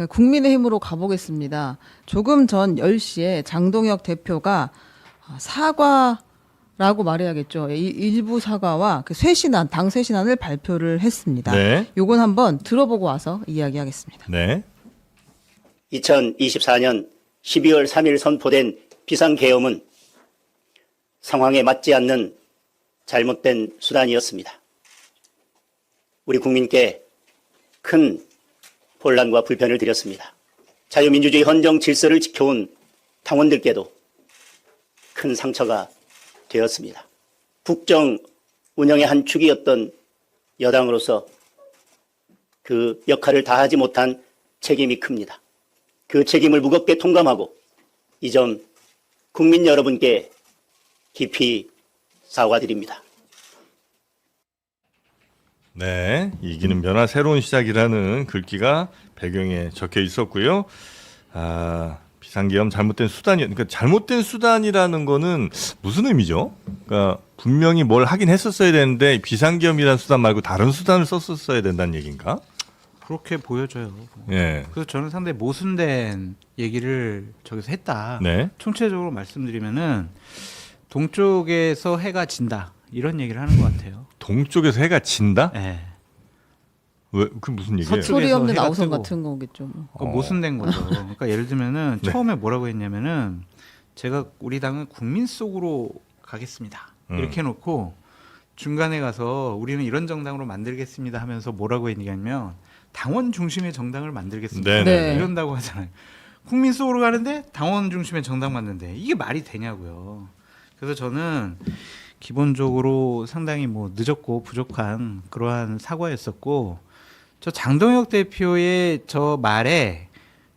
네, 국민의힘으로 가보겠습니다. 조금 전 10시에 장동혁 대표가 아, 사과라고 말해야겠죠. 이- 일부 사과와 그 쇄신안, 당 쇄신안을 발표를 했습니다. 네. 요건 한번 들어보고 와서 이야기하겠습니다. 네. 2024년 12월 3일 선포된 비상계엄은 상황에 맞지 않는 잘못된 수단이었습니다. 우리 국민께 큰 혼란과 불편을 드렸습니다. 자유민주주의 헌정 질서를 지켜온 당원들께도 큰 상처가 되었습니다. 국정 운영의 한 축이었던 여당으로서 그 역할을 다하지 못한 책임이 큽니다. 그 책임을 무겁게 통감하고 이 점 국민 여러분께 깊이 사과드립니다. 네. 이기는 변화 새로운 시작이라는 글귀가 배경에 적혀 있었고요. 아, 비상계엄 잘못된 수단이 그러니까 잘못된 수단이라는 거는 무슨 의미죠? 그러니까 분명히 뭘 하긴 했었어야 되는데 비상계엄이라는 수단 말고 다른 수단을 썼었어야 된다는 얘기인가? 그렇게 보여져요. 예. 그래서 저는 상당히 모순된 얘기를 저기서 했다. 네. 총체적으로 말씀드리면은 동쪽에서 해가 진다 이런 얘기를 하는 것 같아요. 동쪽에서 해가 진다? 예. 왜? 그 무슨 얘기예요? 서쪽- 소리 없는 해가 아우성 뜨고. 같은 거겠죠. 뭐. 그 모순된 거죠. 그러니까 예를 들면은 네. 처음에 뭐라고 했냐면은 제가 우리 당은 국민 속으로 가겠습니다. 음. 이렇게 해놓고 중간에 가서 우리는 이런 정당으로 만들겠습니다 하면서 뭐라고 했냐면 당원 중심의 정당을 만들겠습니다. 네네. 네. 이런다고 하잖아요. 국민 속으로 가는데 당원 중심의 정당 만드는데 이게 말이 되냐고요. 그래서 저는 기본적으로 상당히 뭐 늦었고 부족한 그러한 사과였었고 저 장동혁 대표의 저 말에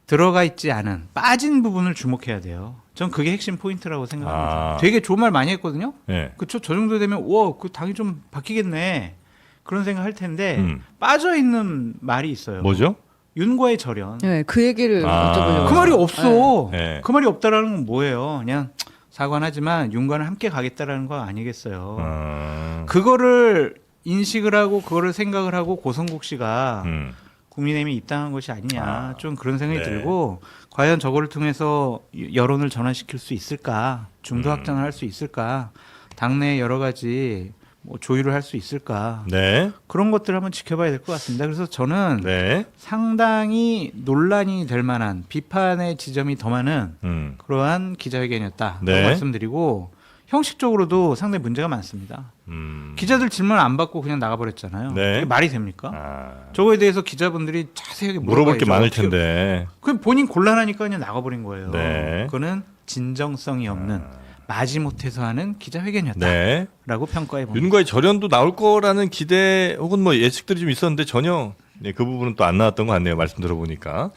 들어가 있지 않은 빠진 부분을 주목해야 돼요. 전 그게 핵심 포인트라고 생각합니다. 아. 되게 좋은 말 많이 했거든요. 예. 그쵸? 저 정도 되면 와, 그 당이 좀 바뀌겠네. 그런 생각 할 텐데 음. 빠져 있는 말이 있어요. 뭐죠? 윤과의 절연. 네, 그 얘기를 아. 여쭤보려고. 그 말이 없어. 네. 그 말이 없다라는 건 뭐예요? 그냥 사과는 하지만 윤과는 함께 가겠다라는 거 아니겠어요. 아, 그거를 인식을 하고 그거를 생각을 하고 고성국 씨가 음. 국민의힘에 입당한 것이 아니냐 아. 좀 그런 생각이 네. 들고 과연 저거를 통해서 여론을 전환시킬 수 있을까 중도 음. 확장을 할 수 있을까 당내 여러 가지 뭐 조율을 할 수 있을까 네. 그런 것들을 한번 지켜봐야 될 것 같습니다. 그래서 저는 네. 상당히 논란이 될 만한 비판의 지점이 더 많은 음. 그러한 기자회견이었다 네. 말씀드리고 형식적으로도 상당히 문제가 많습니다. 음. 기자들 질문 안 받고 그냥 나가버렸잖아요. 네. 이게 말이 됩니까? 아. 저거에 대해서 기자분들이 자세하게 물어볼 게. 많을 텐데. 그럼 본인 곤란하니까 그냥 나가버린 거예요. 네. 그거는 진정성이 없는 마지못해서 하는 기자회견이었다라고 네. 평가해 봅니다. 윤과의 절연도 나올 거라는 기대 혹은 뭐 예측들이 좀 있었는데 전혀 네, 그 부분은 또 안 나왔던 것 같네요. 말씀 들어보니까.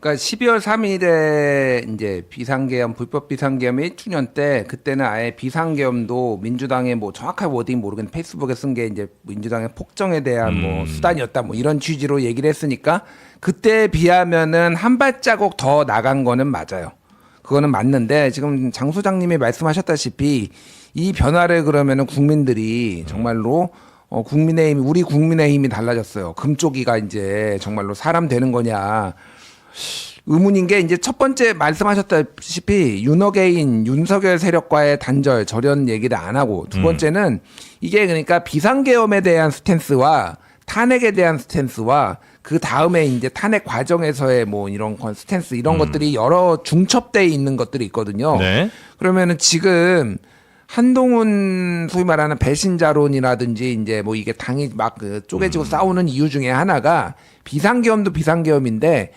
그러니까 12월 3일에 이제 비상계엄 불법 비상계엄의 1주년 때 그때는 아예 비상계엄도 민주당의 뭐 정확한 워딩 모르겠는데 페이스북에 쓴 게 이제 민주당의 폭정에 대한 뭐 음. 수단이었다 뭐 이런 취지로 얘기를 했으니까 그때에 비하면은 한 발자국 더 나간 거는 맞아요. 그거는 맞는데 지금 장 소장님이 말씀하셨다시피 이 변화를 그러면은 국민들이 정말로 어 국민의힘 우리 국민의힘이 달라졌어요. 금쪽이가 이제 정말로 사람 되는 거냐. 의문인 게 이제 첫 번째 말씀하셨다시피 윤어게인 윤석열 세력과의 단절 절연 얘기를 안 하고 두 번째는 이게 그러니까 비상계엄에 대한 스탠스와 탄핵에 대한 스탠스와 그 다음에 이제 탄핵 과정에서의 뭐 이런 건 스탠스 이런 것들이 여러 중첩돼 있는 것들이 있거든요. 네. 그러면은 지금 한동훈 소위 말하는 배신자론이라든지 이제 뭐 이게 당이 막 그 쪼개지고 싸우는 이유 중에 하나가 비상계엄도 비상계엄인데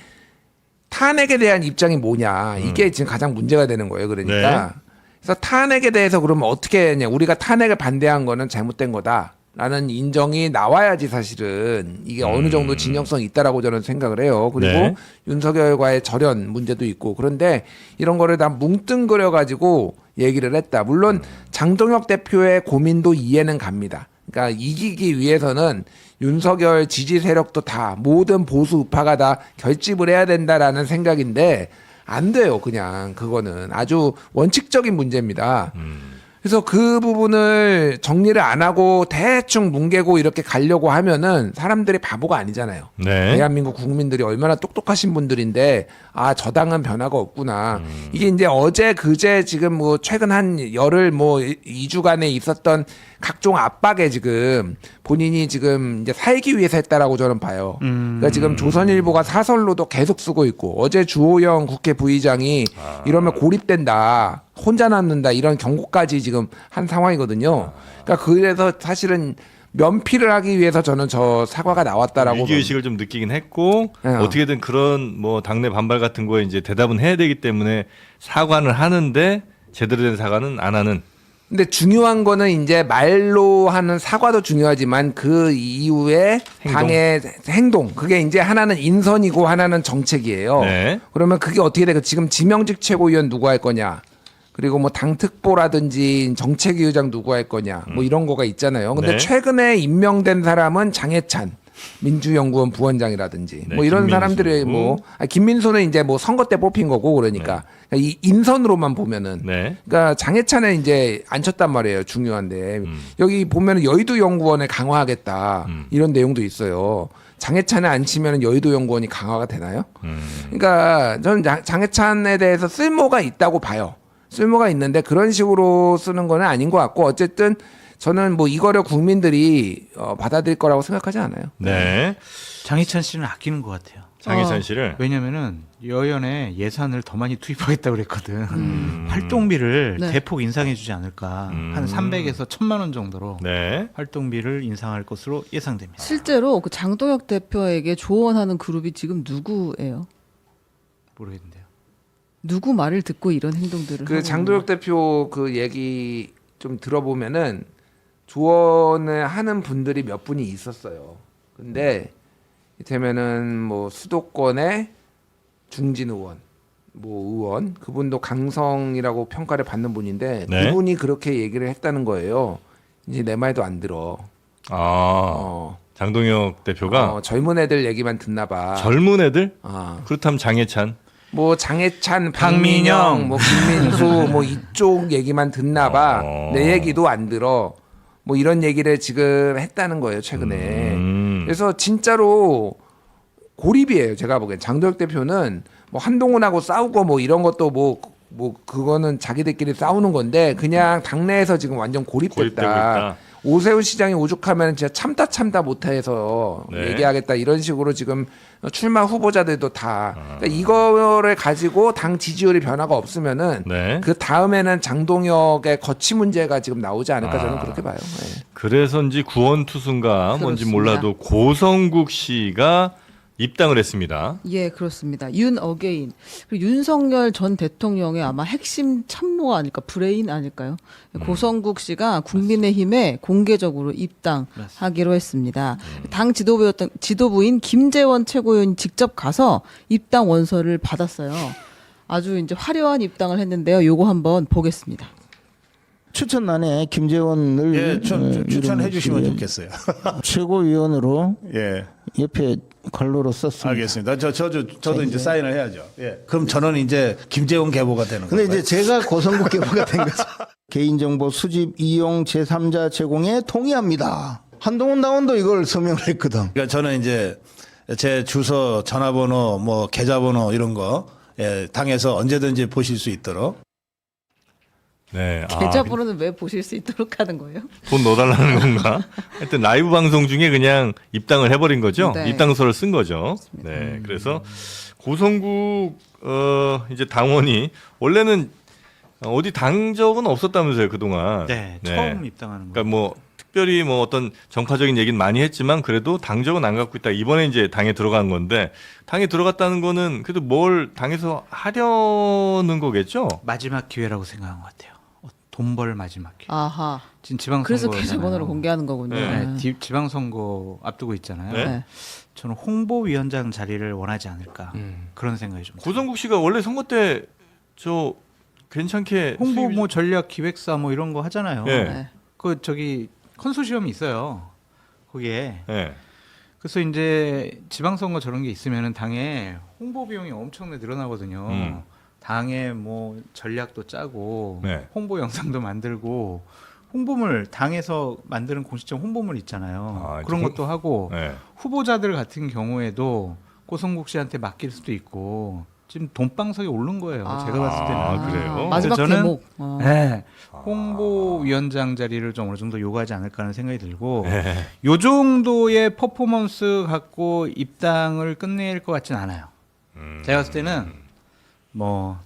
탄핵에 대한 입장이 뭐냐. 이게 지금 가장 문제가 되는 거예요. 그러니까. 그래서 탄핵에 대해서 그러면 어떻게 했냐. 우리가 탄핵을 반대한 거는 잘못된 거다 라는 인정이 나와야지 사실은 이게 어느 정도 진정성이 있다라고 저는 생각을 해요. 그리고 네. 윤석열과의 절연 문제도 있고 그런데 이런 거를 다 뭉뚱그려 가지고 얘기를 했다. 물론 장동혁 대표의 고민도 이해는 갑니다. 그러니까 이기기 위해서는 윤석열 지지 세력도 다 모든 보수 우파가 다 결집을 해야 된다라는 생각인데 안 돼요. 그냥 그거는 아주 원칙적인 문제입니다. 그래서 그래서 그 부분을 정리를 안 하고 대충 뭉개고 이렇게 가려고 하면은 사람들이 바보가 아니잖아요. 네. 대한민국 국민들이 얼마나 똑똑하신 분들인데 아 저 당은 변화가 없구나. 이게 이제 어제 그제 지금 뭐 최근 한 열흘 뭐 2주간에 있었던 각종 압박에 지금 본인이 지금 이제 살기 위해서 했다라고 저는 봐요. 그러니까 지금 조선일보가 사설로도 계속 쓰고 있고 어제 주호영 국회 부의장이 이러면 고립된다. 혼자 남는다 이런 경고까지 지금 한 상황이거든요. 그러니까 그래서 사실은 면피를 하기 위해서 저는 저 사과가 나왔다라고 위기 의식을 좀 느끼긴 했고 네. 어떻게든 그런 뭐 당내 반발 같은 거에 이제 대답은 해야 되기 때문에 사과는 하는데 제대로 된 사과는 안 하는. 근데 중요한 거는 이제 말로 하는 사과도 중요하지만 그 이후에 행동. 당의 행동 그게 이제 하나는 인선이고 하나는 정책이에요. 네. 그러면 그게 어떻게 돼요? 지금 지명직 최고위원 누구 할 거냐? 그리고 뭐 당 특보라든지 정책위의장 누구 할 거냐? 뭐 이런 거가 있잖아요. 근데 네. 최근에 임명된 사람은 장해찬 민주연구원 부원장이라든지 네, 뭐 이런. 사람들의 뭐 아, 김민수는 이제 뭐 선거 때 뽑힌 거고 그러니까 이 인선으로만 보면은 네. 그러니까 장해찬은 이제 안 쳤단 말이에요. 중요한데 음. 여기 보면 여의도 연구원을 강화하겠다 음. 이런 내용도 있어요. 장해찬을 안 치면 여의도 연구원이 강화가 되나요? 음. 그러니까 저는 장- 장해찬에 대해서 쓸모가 있다고 봐요. 쓸모가 있는데 그런 식으로 쓰는 거는 아닌 것 같고 어쨌든 저는 뭐 이거를 국민들이 어, 받아들일 거라고 생각하지 않아요. 네. 장희찬 씨는 아끼는 것 같아요. 장혜찬 어. 씨를 왜냐면은 여연에 예산을 더 많이 투입하겠다 고 그랬거든. 음. 활동비를 네. 대폭 인상해주지 않을까. 음. 한 300에서 1000만 원 정도로 네. 활동비를 인상할 것으로 예상됩니다. 실제로 그 장동혁 대표에게 조언하는 그룹이 지금 누구예요? 모르겠는데요. 누구 말을 듣고 이런 행동들을 그 장도혁 대표 그 얘기 좀 들어보면은 조언을 하는 분들이 몇 분이 있었어요. 근데 이태면은 뭐 수도권의 중진 의원, 뭐 의원 그분도 강성이라고 평가를 받는 분인데 네. 그분이 그렇게 얘기를 했다는 거예요. 이제 내 말도 안 들어. 아 어, 장동혁 대표가 어, 젊은 애들 얘기만 듣나 봐. 젊은 애들 아. 그렇다면 장혜찬. 뭐 장해찬, 박민영. 뭐 김민수 뭐 이쪽 얘기만 듣나 봐. 어. 내 얘기도 안 들어. 뭐 이런 얘기를 지금 했다는 거예요, 최근에. 음. 그래서 진짜로 고립이에요, 제가 보기엔. 장도혁 대표는 뭐 한동훈하고 싸우고 뭐 이런 것도 뭐, 뭐 그거는 자기들끼리 싸우는 건데 그냥 당내에서 지금 완전 고립되고 고립됐다. 있다. 오세훈 시장이 오죽하면 진짜 참다 참다 못해서 네. 얘기하겠다 이런 식으로 지금 출마 후보자들도 다 아. 그러니까 이거를 가지고 당 지지율이 변화가 없으면은 네. 그 다음에는 장동혁의 거치 문제가 지금 나오지 않을까 저는 아. 그렇게 봐요. 네. 그래서인지 구원투수인가 뭔지. 몰라도 고성국 씨가 입당을 했습니다. 예, 그렇습니다. 윤 어게인. 그리고 윤석열 전 대통령의 아마 핵심 참모가 아닐까, 브레인 아닐까요? 음. 고성국 씨가 국민의힘에 공개적으로 입당하기로 했습니다. 음. 당 지도부였던 지도부인 김재원 최고위원이 직접 가서 입당 원서를 받았어요. 아주 이제 화려한 입당을 했는데요. 요거 한번 보겠습니다. 추천란에 김재원을 예, 좀, 좀 어, 추천해 이름 주시면 좋겠어요. 최고위원으로 예, 옆에 관로로 썼습니다. 알겠습니다. 저, 저, 저 저도 이제 사인을 해야죠. 예, 그럼 저는 이제 김재원 계보가 되는 근데 거예요. 이제 제가 고성국 개보가 된 거죠. 개인정보 수집 이용 제3자 제공에 동의합니다. 한동훈 당원도 이걸 서명을 했거든. 그러니까 저는 이제 제 주소, 전화번호, 뭐 계좌번호 이런 거 예, 당에서 언제든지 보실 수 있도록 네. 아, 계좌번호는 왜 보실 수 있도록 하는 거예요? 돈 넣어달라는 건가? 하여튼 라이브 방송 중에 그냥 입당을 해버린 거죠. 네. 입당서를 쓴 거죠. 네. 그래서 고성국 어 이제 당원이 원래는 어디 당 적은 없었다면서요 그 동안. 네, 처음 입당하는 거. 그러니까 뭐 특별히 뭐 어떤 정파적인 얘기는 많이 했지만 그래도 당적은 안 갖고 있다. 이번에 이제 당에 들어간 건데 당에 들어갔다는 거는 그래도 뭘 당에서 하려는 거겠죠. 마지막 기회라고 생각한 것 같아요. 어, 돈벌 마지막 기회. 아하. 지금 지방선거. 그래서 계좌번호를 공개하는 거군요. 네. 네, 디- 지방선거 앞두고 있잖아요. 네. 네. 저는 홍보위원장 자리를 원하지 않을까 음. 그런 생각이 좀. 고성국 씨가 원래 선거 때 저 괜찮게 홍보 수입이- 뭐 전략 기획사 뭐 이런 거 하잖아요. 네. 네. 그 저기 컨소시엄이 있어요. 거기에. 네. 그래서 이제 지방선거 저런 게 있으면은 당에 홍보 비용이 엄청나게 늘어나거든요. 음. 당의 뭐 전략도 짜고 네. 홍보 영상도 만들고 홍보물 당에서 만드는 공식적 홍보물 있잖아요. 아, 그런 홍- 것도 하고 네. 후보자들 같은 경우에도 고성국 씨한테 맡길 수도 있고 지금 돈방석에 오른 거예요. 아. 제가 봤을 때는. 아, 그래요? 마지막 그래서 저는 대목. 어. 네. 홍보위원장 자리를 좀 어느 정도 요구하지 않을까 하는 생각이 들고 네. 요 정도의 퍼포먼스 갖고 입당을 끝낼 것 같진 않아요. 음. 제가 봤을 때는 뭐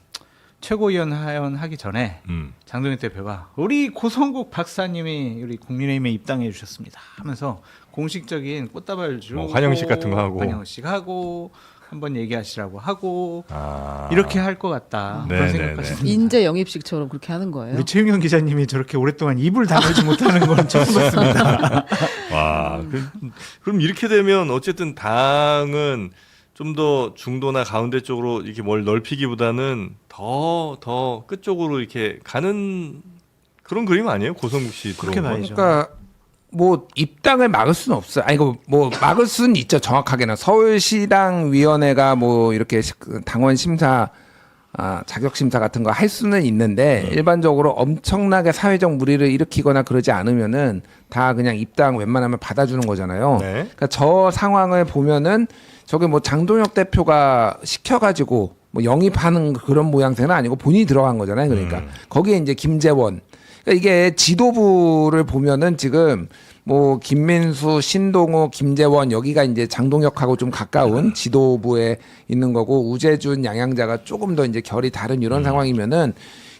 최고위원 하원 하기 전에 음. 장동현 대표가 우리 고성국 박사님이 우리 국민의힘에 입당해 주셨습니다 하면서 공식적인 꽃다발 주고 뭐 환영식 같은 거 하고. 환영식 하고 한번 얘기하시라고 하고 아. 이렇게 할 것 같다 네, 그런 네, 생각까지 네. 듭니다. 인재 영입식처럼 그렇게 하는 거예요. 우리 최윤경 기자님이 저렇게 오랫동안 입을 다물지 못하는 건 처음 봤습니다. 와, 그, 럼 이렇게 되면 어쨌든 당은 좀 더 중도나 가운데 쪽으로 이렇게 뭘 넓히기보다는 더 더 끝쪽으로 이렇게 가는 그런 그림 아니에요? 고성국 씨 그렇게 들어온 건? 봐야죠. 그러니까 뭐 입당을 막을 수는 없어요. 아니 이거 뭐 막을 수는 있죠. 정확하게는 서울시당 위원회가 뭐 이렇게 시- 그 당원 심사 아, 자격 심사 같은 거 할 수는 있는데 일반적으로 엄청나게 사회적 무리를 일으키거나 그러지 않으면은 다 그냥 입당 웬만하면 받아주는 거잖아요. 네. 그러니까 저 상황을 보면은 저게 뭐 장동혁 대표가 시켜가지고 뭐 영입하는 그런 모양새는 아니고 본인이 들어간 거잖아요. 그러니까 음. 거기에 이제 김재원 그러니까 이게 지도부를 보면은 지금 뭐 김민수, 신동호, 김재원 여기가 이제 장동혁하고 좀 가까운 지도부에 있는 거고 우재준, 양양자가 조금 더 이제 결이 다른 이런 상황이면은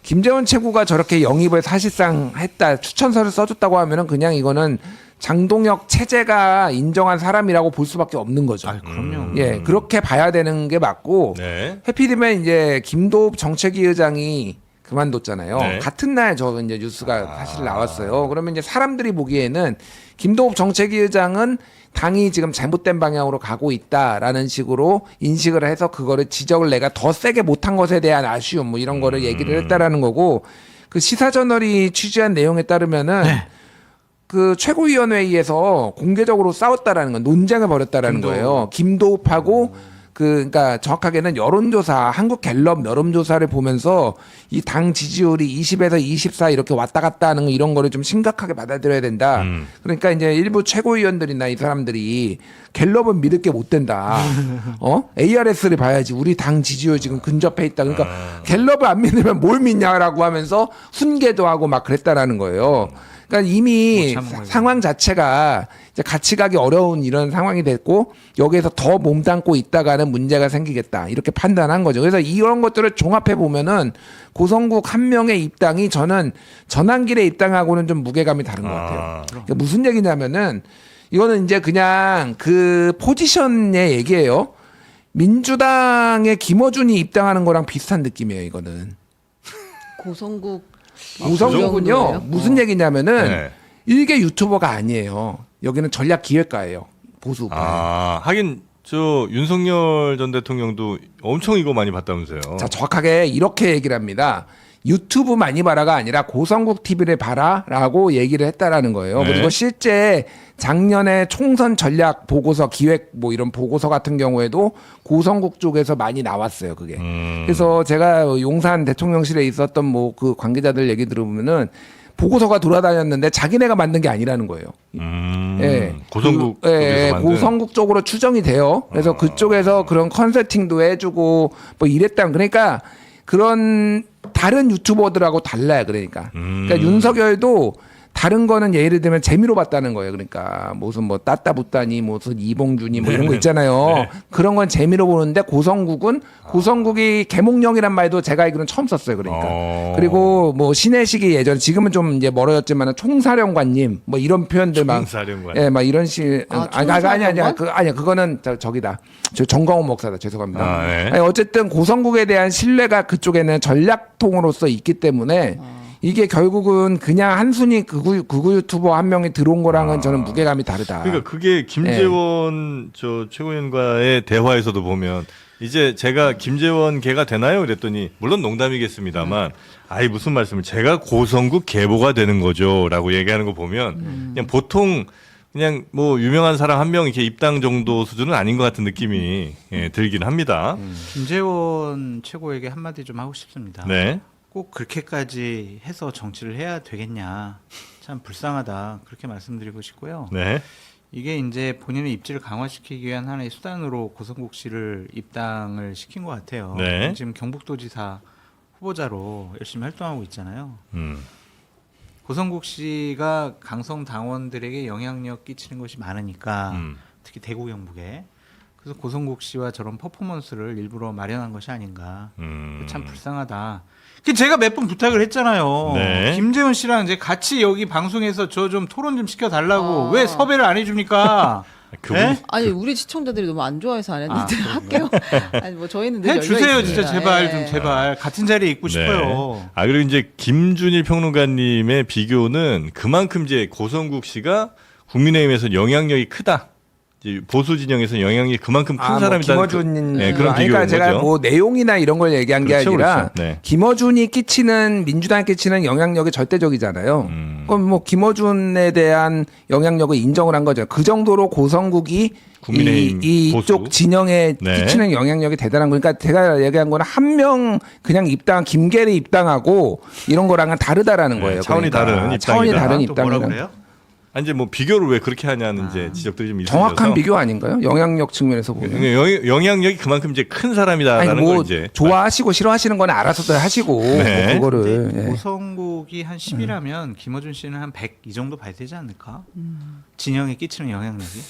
김재원 최고가 저렇게 영입을 사실상 했다 추천서를 써줬다고 하면은 그냥 이거는 장동혁 체제가 인정한 사람이라고 볼 수밖에 없는 거죠. 아, 그럼요. 음. 예, 그렇게 봐야 되는 게 맞고 네. 해피디면 이제 김도읍 정책위 의장이 그만뒀잖아요. 네. 같은 날 저 이제 뉴스가 사실 나왔어요. 그러면 이제 사람들이 보기에는 김도읍 정책위 의장은 당이 지금 잘못된 방향으로 가고 있다라는 식으로 인식을 해서 그거를 지적을 내가 더 세게 못한 것에 대한 아쉬움 뭐 이런 거를 얘기를 했다라는 거고 그 시사저널이 취재한 내용에 따르면은 그 최고위원회의에서 공개적으로 싸웠다라는 건 논쟁을 벌였다라는 거예요. 김도읍하고 그 그러니까 정확하게는 여론조사 한국 갤럽 여론조사를 보면서 이 당 지지율이 20에서 24 이렇게 왔다 갔다 하는 거 이런 거를 좀 심각하게 받아들여야 된다. 음. 그러니까 이제 일부 최고위원들이나 이 사람들이 갤럽은 믿을 게 못 된다. 어? ARS를 봐야지. 우리 당 지지율 지금 근접해 있다. 그러니까 갤럽을 안 믿으면 뭘 믿냐라고 하면서 훈계도 하고 막 그랬다라는 거예요. 그러니까 이미. 상황 자체가 이제 같이 가기 어려운 이런 상황이 됐고 여기에서 더 몸담고 있다가는 문제가 생기겠다 이렇게 판단한 거죠. 그래서 이런 것들을 종합해 보면은 고성국 한 명의 입당이 저는 전환길에 입당하고는 좀 무게감이 다른 것 같아요. 아, 그러니까 무슨 얘기냐면은 이거는 이제 그냥 그 포지션의 얘기예요. 민주당의 김어준이 입당하는 거랑 비슷한 느낌이에요. 이거는 고성국 우성국은요 정도예요? 무슨 얘기냐면은 네. 일개 유튜버가 아니에요. 여기는 전략 기획가예요. 보수. 파 아, 하긴 저 윤석열 전 대통령도 엄청 이거 많이 봤다면서요. 자 정확하게 이렇게 얘기를 합니다. 유튜브 많이 봐라가 아니라 고성국 TV를 봐라라고 얘기를 했다라는 거예요. 네. 그리고 실제 작년에 총선 전략 보고서 기획 뭐 이런 보고서 같은 경우에도 고성국 쪽에서 많이 나왔어요. 그게. 음. 그래서 제가 용산 대통령실에 있었던 뭐 그 관계자들 얘기 들어보면은 보고서가 돌아다녔는데 자기네가 만든 게 아니라는 거예요. 음, 예. 고성국 그, 예, 고성국 쪽으로 추정이 돼요. 그래서 그쪽에서 그런 컨설팅도 해주고 뭐 이랬다. 그러니까 그런 다른 유튜버들하고 달라요. 그러니까. 음. 그러니까 윤석열도 다른 거는 예를 들면 재미로 봤다는 거예요. 그러니까 무슨 뭐 따따 붙다니 무슨 이봉준이 뭐 이런 거 있잖아요. 그런 건 재미로 보는데 고성국은 고성국이 개몽령이란 말도 제가 알기로는 처음 썼어요. 그러니까. 어. 그리고 뭐 신혜식이 예전 지금은 좀 이제 멀어졌지만 총사령관님 뭐 이런 표현들 막 총사령관. 예, 막 이런 식 아, 아니 아니 아니 아니 총사령관? 그 아니야 그거는 저, 저기다 저 정광훈 목사다 죄송합니다. 아, 네. 아니, 어쨌든 고성국에 대한 신뢰가 그쪽에는 전략통으로서 있기 때문에 이게 결국은 그냥 한순위 극우, 극우 유튜버 한 명이 들어온 거랑은 저는 무게감이 다르다. 그러니까 그게 김재원 저 최고위원과의 대화에서도 보면 이제 제가 김재원 개가 되나요? 그랬더니 물론 농담이겠습니다만 아이 무슨 말씀을 제가 고성국 계보가 되는 거죠라고 얘기하는 거 보면 그냥 보통 그냥 뭐 유명한 사람 한 명 이렇게 입당 정도 수준은 아닌 것 같은 느낌이 예, 들긴 합니다. 김재원 최고에게 한마디 좀 하고 싶습니다. 네. 꼭 그렇게까지 해서 정치를 해야 되겠냐. 참 불쌍하다. 그렇게 말씀드리고 싶고요. 네. 이게 이제 본인의 입지를 강화시키기 위한 하나의 수단으로 고성국 씨를 입당을 시킨 것 같아요. 네. 지금 경북도지사 후보자로 열심히 활동하고 있잖아요. 음. 고성국 씨가 강성 당원들에게 영향력 끼치는 것이 많으니까 음. 특히 대구 경북에 그래서 고성국 씨와 저런 퍼포먼스를 일부러 마련한 것이 아닌가. 음. 참 불쌍하다. 그 제가 몇 번 부탁을 했잖아요. 네. 김재원 씨랑 이제 같이 여기 방송에서 저 좀 토론 좀 시켜 달라고 아. 왜 섭외를 안 해줍니까? 그분 네? 아니 우리 시청자들이 너무 안 좋아해서 안 했는데 아, 할게요. 아니 뭐 저희는 늘 해 주세요, 진짜 있습니다. 제발 예. 좀 제발 같은 자리에 있고 싶어요. 네. 아 그리고 이제 김준일 평론가님의 비교는 그만큼 이제 고성국 씨가 국민의힘에서 영향력이 크다. 보수 진영에서 영향력이 그만큼 큰 아, 뭐 사람이다. 김어준 네, 그, 그런 비교인 그러니까 제가 거죠. 뭐 내용이나 이런 걸 얘기한 게 그렇죠, 아니라 그렇죠. 네. 김어준이 끼치는 민주당에 끼치는 영향력이 절대적이잖아요. 음. 그럼 뭐 김어준에 대한 영향력을 인정을 한 거죠. 그 정도로 고성국이 이, 이쪽. 진영에 네. 끼치는 영향력이 대단한 거니까 제가 얘기한 거는 한 명 그냥 입당 김계리 입당하고 이런 거랑은 다르다라는 네, 거예요. 차원이 그러니까. 다른 차원이 입당이다. 다른 입당이라. 아니, 이제 뭐 비교를 왜 그렇게 하냐는 이제 지적들이 좀 있어서 정확한 비교 아닌가요? 영향력 측면에서 보면. 영, 영향력이 그만큼 이제 큰 사람이다라는 아니 뭐 걸 이제 좋아하시고 싫어하시는 건 알아서들 하시고 네. 뭐 그거를 근데 예. 고성국이 한 10이라면 김어준 씨는 한 100 이 정도 봐야 되지 않을까? 진영에 끼치는 영향력이.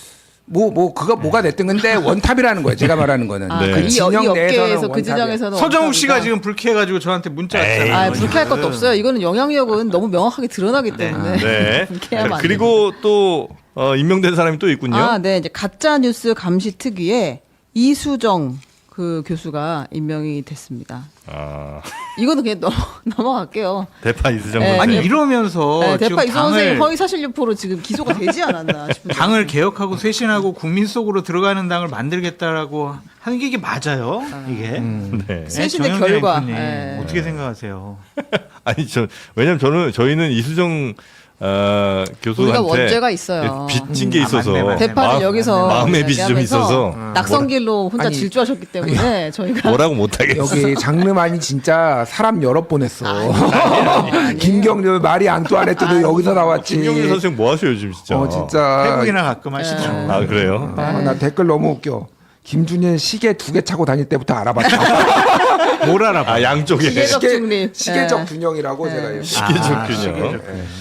뭐, 뭐, 그가 뭐가 됐든 근데 원탑이라는 거예요. 제가 말하는 거는. 아, 네. 그 이, 이 진영 업계에서 그 원탑이야. 지정에서는 서정욱 씨가 원탑이다. 지금 불쾌해가지고 저한테 문자 에이, 왔잖아요. 아 불쾌할 것도 없어요. 이거는 영향력은 너무 명확하게 드러나기 때문에 네. 불쾌하면 자, 안 그리고 또 어, 임명된 사람이 또 있군요. 아, 네. 이제 가짜 뉴스 감시 특위에 이수정 그 교수가 임명이 됐습니다. 아, 이거는 그냥 넘, 넘어갈게요. 대파 이수정 네. 선생. 아니 이러면서 네, 지금 대파 이수정 선생님 당을 허위 사실 유포로 지금 기소가 되지 않았나 싶은데. 당을 개혁하고 쇄신하고 국민 속으로 들어가는 당을 만들겠다라고 하는 게 이게 맞아요? 이게 음. 네. 네, 쇄신의 정영진 결과. 앵커님, 네. 어떻게 생각하세요? 아니 저 왜냐면 저는 저희는 이수정 어, 교수한테 우리가 원죄가 있어요. 빚진 게 음, 아, 있어서 맞네, 맞네. 대파를 마음- 여기서 마음의 빚이 좀 얘기하면서 있어서 낙성길로 혼자 아니, 질주하셨기 때문에 저희가 뭐라고 못 하겠어. 여기 장르만이 진짜 사람 여러 번 했어. 아니에요. 김경률 말이 안뚜아네트도 여기서 나왔지. 김경일 선생 뭐 하세요 지금 진짜? 어, 진짜. 태국이나 가끔 하시더라고요. 아 그래요? 아, 나 댓글 너무 웃겨. 김준일 시계 두 개 차고 다닐 때부터 알아봤다. 뭘 알아봐? 아 양쪽에 시계적 중립. 시계적 예. 균형이라고 제가. 시계적 아, 균형. 시계적 균형.